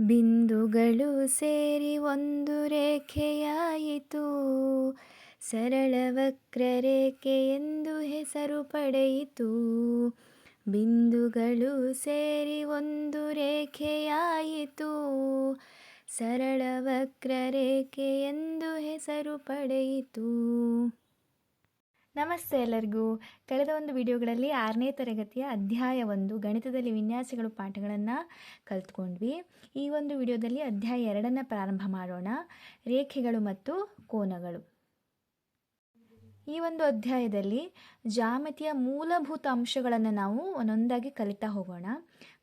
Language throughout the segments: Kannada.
ಬಿಂದುಗಳು ಸೇರಿ ಒಂದು ರೇಖೆಯಾಯಿತು. ಸರಳ ವಕ್ರರೇಖೆ ಎಂದು ಹೆಸರು ಪಡೆಯಿತು. ಬಿಂದುಗಳು ಸೇರಿ ಒಂದು ರೇಖೆಯಾಯಿತು. ಸರಳ ವಕ್ರರೇಖೆ ಎಂದು ಹೆಸರು ಪಡೆಯಿತು. ನಮಸ್ತೆ ಎಲ್ಲರಿಗೂ. ಕಳೆದ ಒಂದು ವಿಡಿಯೋಗಳಲ್ಲಿ ಆರನೇ ತರಗತಿಯ ಅಧ್ಯಾಯ ಒಂದು ಗಣಿತದಲ್ಲಿ ವಿನ್ಯಾಸಗಳು ಪಾಠಗಳನ್ನು ಕಲ್ತ್ಕೊಂಡ್ವಿ. ಈ ಒಂದು ವಿಡಿಯೋದಲ್ಲಿ ಅಧ್ಯಾಯ ಎರಡನ್ನು ಪ್ರಾರಂಭ ಮಾಡೋಣ. ರೇಖೆಗಳು ಮತ್ತು ಕೋನಗಳು. ಈ ಒಂದು ಅಧ್ಯಾಯದಲ್ಲಿ ಜಾಮಿತಿಯ ಮೂಲಭೂತ ಅಂಶಗಳನ್ನು ನಾವು ಒಂದೊಂದಾಗಿ ಕಲಿತಾ ಹೋಗೋಣ.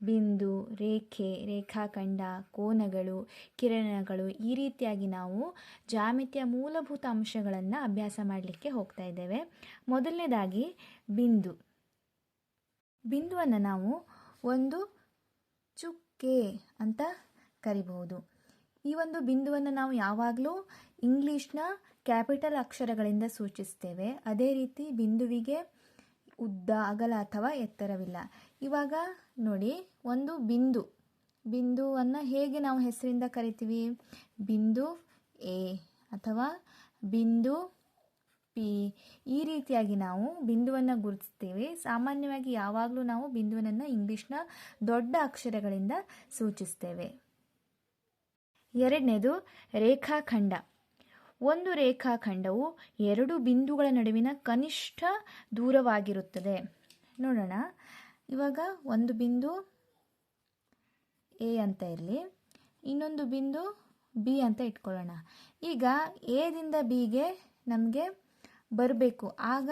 ಬಿಂದು, ರೇಖೆ, ರೇಖಾಖಂಡ, ಕೋನಗಳು, ಕಿರಣಗಳು ಈ ರೀತಿಯಾಗಿ ನಾವು ಜಾಮಿತಿಯ ಮೂಲಭೂತ ಅಂಶಗಳನ್ನು ಅಭ್ಯಾಸ ಮಾಡಲಿಕ್ಕೆ ಹೋಗ್ತಾ ಇದ್ದೇವೆ. ಮೊದಲನೇದಾಗಿ ಬಿಂದು. ಬಿಂದುವನ್ನು ನಾವು ಒಂದು ಚುಕ್ಕೆ ಅಂತ ಕರಿಬಹುದು. ಈ ಒಂದು ಬಿಂದುವನ್ನು ನಾವು ಯಾವಾಗಲೂ ಇಂಗ್ಲೀಷ್ನ ಕ್ಯಾಪಿಟಲ್ ಅಕ್ಷರಗಳಿಂದ ಸೂಚಿಸ್ತೇವೆ. ಅದೇ ರೀತಿ ಬಿಂದುವಿಗೆ ಉದ್ದ, ಅಗಲ ಅಥವಾ ಎತ್ತರವಿಲ್ಲ. ಇವಾಗ ನೋಡಿ, ಒಂದು ಬಿಂದು. ಬಿಂದುವನ್ನು ಹೇಗೆ ನಾವು ಹೆಸರಿಂದ ಕರಿತೀವಿ? ಬಿಂದು ಎ ಅಥವಾ ಬಿಂದು ಪಿ. ಈ ರೀತಿಯಾಗಿ ನಾವು ಬಿಂದುವನ್ನು ಗುರುತಿಸ್ತೀವಿ. ಸಾಮಾನ್ಯವಾಗಿ ಯಾವಾಗಲೂ ನಾವು ಬಿಂದುವನ್ನು ಇಂಗ್ಲೀಷ್ನ ದೊಡ್ಡ ಅಕ್ಷರಗಳಿಂದ ಸೂಚಿಸ್ತೇವೆ. ಎರಡನೇದು ರೇಖಾಖಂಡ. ಒಂದು ರೇಖಾಖಂಡವು ಎರಡು ಬಿಂದುಗಳ ನಡುವಿನ ಕನಿಷ್ಠ ದೂರವಾಗಿರುತ್ತದೆ. ನೋಡೋಣ. ಇವಾಗ ಒಂದು ಬಿಂದು ಎ ಅಂತ ಇರಲಿ. ಇನ್ನೊಂದು ಬಿಂದು ಬಿ ಅಂತ ಇಟ್ಕೊಳ್ಳೋಣ. ಈಗ ಎದಿಂದ ಬಿಗೆ ನಮಗೆ ಬರಬೇಕು. ಆಗ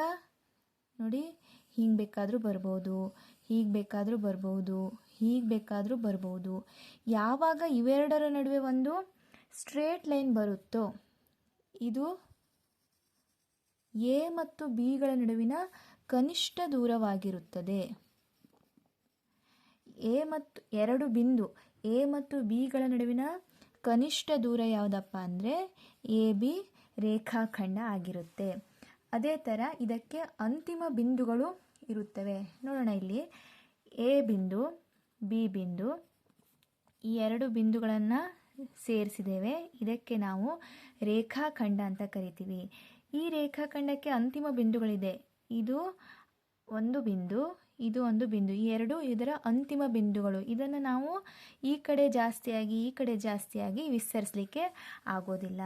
ನೋಡಿ, ಹಿಂಗೆ ಬೇಕಾದರೂ ಬರ್ಬೋದು, ಹೀಗೆ ಬೇಕಾದರೂ ಬರ್ಬೋದು, ಹೀಗೆ ಬೇಕಾದರೂ ಬರ್ಬೋದು. ಯಾವಾಗ ಇವೆರಡರ ನಡುವೆ ಒಂದು ಸ್ಟ್ರೇಟ್ ಲೈನ್ ಬರುತ್ತೋ ಇದು ಎ ಮತ್ತು ಬಿಗಳ ನಡುವಿನ ಕನಿಷ್ಠ ದೂರವಾಗಿರುತ್ತದೆ. ಎ ಮತ್ತು ಎರಡು ಬಿಂದು ಎ ಮತ್ತು ಬಿಗಳ ನಡುವಿನ ಕನಿಷ್ಠ ದೂರ ಯಾವುದಪ್ಪ ಅಂದರೆ ಎ, ಬಿ ರೇಖಾಖಂಡ ಆಗಿರುತ್ತೆ. ಅದೇ ಥರ ಇದಕ್ಕೆ ಅಂತಿಮ ಬಿಂದುಗಳು ಇರುತ್ತವೆ. ನೋಡೋಣ ಇಲ್ಲಿ. ಎ ಬಿಂದು, ಬಿ ಬಿಂದು ಈ ಎರಡು ಬಿಂದುಗಳನ್ನು ಸೇರಿಸಿದ್ದೇವೆ. ಇದಕ್ಕೆ ನಾವು ರೇಖಾಖಂಡ ಅಂತ ಕರಿತೀವಿ. ಈ ರೇಖಾಖಂಡಕ್ಕೆ ಅಂತಿಮ ಬಿಂದುಗಳಿದೆ. ಇದು ಒಂದು ಬಿಂದು, ಇದು ಒಂದು ಬಿಂದು. ಈ ಎರಡು ಇದರ ಅಂತಿಮ ಬಿಂದುಗಳು. ಇದನ್ನು ನಾವು ಈ ಕಡೆ ಜಾಸ್ತಿಯಾಗಿ, ಈ ಕಡೆ ಜಾಸ್ತಿಯಾಗಿ ವಿಸ್ತರಿಸಲಿಕ್ಕೆ ಆಗೋದಿಲ್ಲ.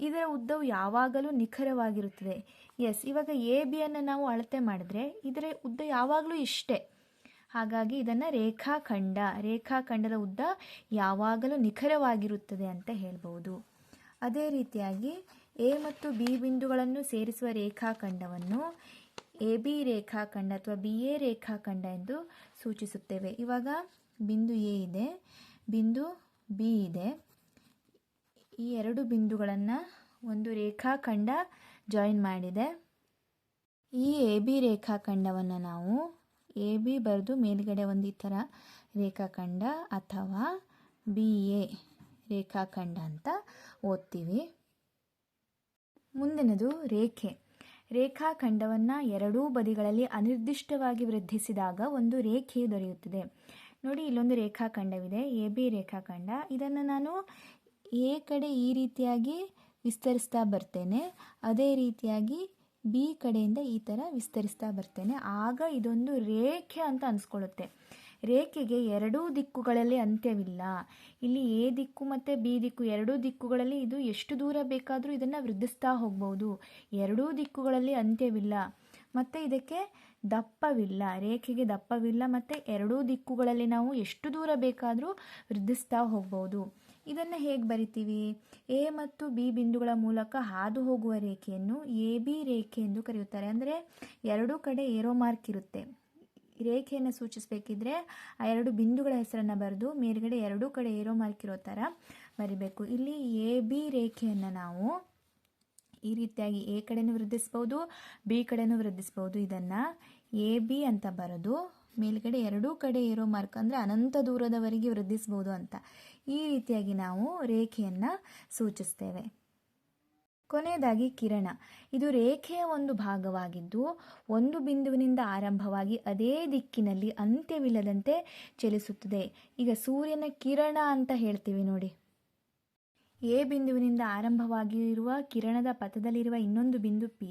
ಇದರ ಉದ್ದವು ಯಾವಾಗಲೂ ನಿಖರವಾಗಿರುತ್ತದೆ. ಎಸ್ ಇವಾಗ ಎ ಬಿಯನ್ನು ನಾವು ಅಳತೆ ಮಾಡಿದ್ರೆ ಇದರ ಉದ್ದ ಯಾವಾಗಲೂ ಇಷ್ಟೇ. ಹಾಗಾಗಿ ಇದನ್ನು ರೇಖಾಖಂಡ, ರೇಖಾಖಂಡದ ಉದ್ದ ಯಾವಾಗಲೂ ನಿಖರವಾಗಿರುತ್ತದೆ ಅಂತ ಹೇಳ್ಬೋದು ಅದೇ ರೀತಿಯಾಗಿ ಎ ಮತ್ತು ಬಿ ಬಿಂದುಗಳನ್ನು ಸೇರಿಸುವ ರೇಖಾಖಂಡವನ್ನು ಎ, ಬಿ ರೇಖಾಖಂಡ ಅಥವಾ ಬಿ, ಎ ರೇಖಾಖಂಡ ಎಂದು ಸೂಚಿಸುತ್ತೇವೆ. ಇವಾಗ ಬಿಂದು ಎ ಇದೆ, ಬಿಂದು ಬಿ ಇದೆ. ಈ ಎರಡು ಬಿಂದುಗಳನ್ನು ಒಂದು ರೇಖಾಖಂಡ ಜಾಯಿನ್ ಮಾಡಿದೆ. ಈ ಎ, ಬಿ ರೇಖಾಖಂಡವನ್ನು ನಾವು ಎ, ಬಿ ಬರೆದು ಮೇಲ್ಗಡೆ ಒಂದು ಈ ಥರ ರೇಖಾಖಂಡ ಅಥವಾ ಬಿ, ಎ ರೇಖಾಖಂಡ ಅಂತ ಓದ್ತೀವಿ. ಮುಂದಿನದು ರೇಖೆ. ರೇಖಾಖಂಡವನ್ನು ಎರಡೂ ಬದಿಗಳಲ್ಲಿ ಅನಿರ್ದಿಷ್ಟವಾಗಿ ವೃದ್ಧಿಸಿದಾಗ ಒಂದು ರೇಖೆ ದೊರೆಯುತ್ತದೆ. ನೋಡಿ, ಇಲ್ಲೊಂದು ರೇಖಾಖಂಡವಿದೆ, ಎ, ಬಿ ರೇಖಾಖಂಡ. ಇದನ್ನು ನಾನು ಎ ಕಡೆ ಈ ರೀತಿಯಾಗಿ ವಿಸ್ತರಿಸ್ತಾ ಬರ್ತೇನೆ. ಅದೇ ರೀತಿಯಾಗಿ ಬಿ ಕಡೆಯಿಂದ ಈ ಥರ ವಿಸ್ತರಿಸ್ತಾ ಬರ್ತೇನೆ. ಆಗ ಇದೊಂದು ರೇಖೆ ಅಂತ ಅನಿಸ್ಕೊಳ್ಳುತ್ತೆ. ರೇಖೆಗೆ ಎರಡೂ ದಿಕ್ಕುಗಳಲ್ಲಿ ಅಂತ್ಯವಿಲ್ಲ. ಇಲ್ಲಿ ಎ ದಿಕ್ಕು ಮತ್ತು ಬಿ ದಿಕ್ಕು ಎರಡೂ ದಿಕ್ಕುಗಳಲ್ಲಿ ಇದು ಎಷ್ಟು ದೂರ ಬೇಕಾದರೂ ಇದನ್ನು ವೃದ್ಧಿಸ್ತಾ ಹೋಗ್ಬೋದು. ಎರಡೂ ದಿಕ್ಕುಗಳಲ್ಲಿ ಅಂತ್ಯವಿಲ್ಲ. ಮತ್ತು ಇದಕ್ಕೆ ದಪ್ಪವಿಲ್ಲ, ರೇಖೆಗೆ ದಪ್ಪವಿಲ್ಲ ಮತ್ತು ಎರಡೂ ದಿಕ್ಕುಗಳಲ್ಲಿ ನಾವು ಎಷ್ಟು ದೂರ ಬೇಕಾದರೂ ವೃದ್ಧಿಸ್ತಾ ಹೋಗ್ಬೋದು. ಇದನ್ನು ಹೇಗೆ ಬರಿತೀವಿ? ಎ ಮತ್ತು ಬಿ ಬಿಂದುಗಳ ಮೂಲಕ ಹಾದು ಹೋಗುವ ರೇಖೆಯನ್ನು ಎ, ಬಿ ರೇಖೆ ಎಂದು ಕರೆಯುತ್ತಾರೆ. ಅಂದರೆ ಎರಡೂ ಕಡೆ ಏರೋ ಮಾರ್ಕ್ ಇರುತ್ತೆ. ರೇಖೆಯನ್ನು ಸೂಚಿಸಬೇಕಿದ್ರೆ ಆ ಎರಡು ಬಿಂದುಗಳ ಹೆಸರನ್ನು ಬರೆದು ಮೇಲ್ಗಡೆ ಎರಡೂ ಕಡೆ ಏರೋ ಮಾರ್ಕ್ ಇರೋ ಥರ ಬರಿಬೇಕು. ಇಲ್ಲಿ ಎ, ಬಿ ರೇಖೆಯನ್ನು ನಾವು ಈ ರೀತಿಯಾಗಿ ಎ ಕಡೆನೂ ವೃದ್ಧಿಸ್ಬೋದು, ಬಿ ಕಡೆನೂ ವೃದ್ಧಿಸ್ಬೋದು. ಇದನ್ನು ಎ, ಬಿ ಅಂತ ಬರೆದು ಮೇಲ್ಗಡೆ ಎರಡೂ ಕಡೆ ಇರೋ ಮಾರ್ಕ್ ಅಂದರೆ ಅನಂತ ದೂರದವರೆಗೆ ವೃದ್ಧಿಸ್ಬೋದು ಅಂತ. ಈ ರೀತಿಯಾಗಿ ನಾವು ರೇಖೆಯನ್ನು ಸೂಚಿಸ್ತೇವೆ. ಕೊನೆಯದಾಗಿ ಕಿರಣ. ಇದು ರೇಖೆಯ ಒಂದು ಭಾಗವಾಗಿದ್ದು, ಒಂದು ಬಿಂದುವಿನಿಂದ ಆರಂಭವಾಗಿ ಅದೇ ದಿಕ್ಕಿನಲ್ಲಿ ಅಂತ್ಯವಿಲ್ಲದಂತೆ ಚಲಿಸುತ್ತದೆ. ಈಗ ಸೂರ್ಯನ ಕಿರಣ ಅಂತ ಹೇಳ್ತೀವಿ ನೋಡಿ. ಎ ಬಿಂದುವಿನಿಂದ ಆರಂಭವಾಗಿರುವ ಕಿರಣದ ಪಥದಲ್ಲಿರುವ ಇನ್ನೊಂದು ಬಿಂದು ಪಿ,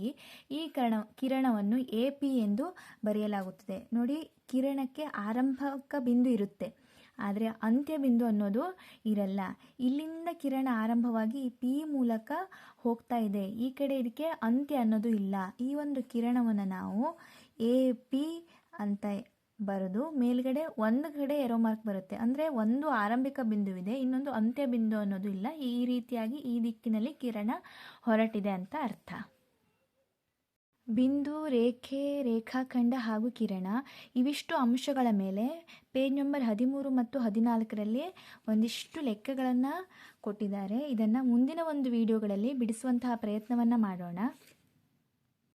ಈ ಕಿರಣ, ಕಿರಣವನ್ನು ಎ ಪಿ ಎಂದು ಬರೆಯಲಾಗುತ್ತದೆ. ನೋಡಿ, ಕಿರಣಕ್ಕೆ ಆರಂಭಕ ಬಿಂದು ಇರುತ್ತೆ. ಆದರೆ ಅಂತ್ಯ ಬಿಂದು ಅನ್ನೋದು ಇರಲ್ಲ. ಇಲ್ಲಿಂದ ಕಿರಣ ಆರಂಭವಾಗಿ ಪಿ ಮೂಲಕ ಹೋಗ್ತಾ ಇದೆ. ಈ ಕಡೆ ಇದಕ್ಕೆ ಅಂತ್ಯ ಅನ್ನೋದು ಇಲ್ಲ. ಈ ಒಂದು ಕಿರಣವನ್ನು ನಾವು ಎ ಪಿ ಅಂತ ಬರೆದು, ಮೇಲ್ಗಡೆ ಒಂದು ಕಡೆ ಎರೋ ಮಾರ್ಕ್ ಬರುತ್ತೆ. ಅಂದರೆ ಒಂದು ಆರಂಭಿಕ ಬಿಂದುವಿದೆ, ಇನ್ನೊಂದು ಅಂತ್ಯ ಬಿಂದು ಅನ್ನೋದು ಇಲ್ಲ. ಈ ರೀತಿಯಾಗಿ ಈ ದಿಕ್ಕಿನಲ್ಲಿ ಕಿರಣ ಹೊರಟಿದೆ ಅಂತ ಅರ್ಥ. ಬಿಂದು, ರೇಖೆ, ರೇಖಾಖಂಡ ಹಾಗೂ ಕಿರಣ ಇವಿಷ್ಟು ಅಂಶಗಳ ಮೇಲೆ ಪೇಜ್ ನಂಬರ್ ಹದಿಮೂರು ಮತ್ತು ಹದಿನಾಲ್ಕರಲ್ಲಿ ಒಂದಿಷ್ಟು ಲೆಕ್ಕಗಳನ್ನು ಕೊಟ್ಟಿದ್ದಾರೆ. ಇದನ್ನು ಮುಂದಿನ ಒಂದು ವಿಡಿಯೋಗಳಲ್ಲಿ ಬಿಡಿಸುವಂತಹ ಪ್ರಯತ್ನವನ್ನು ಮಾಡೋಣ.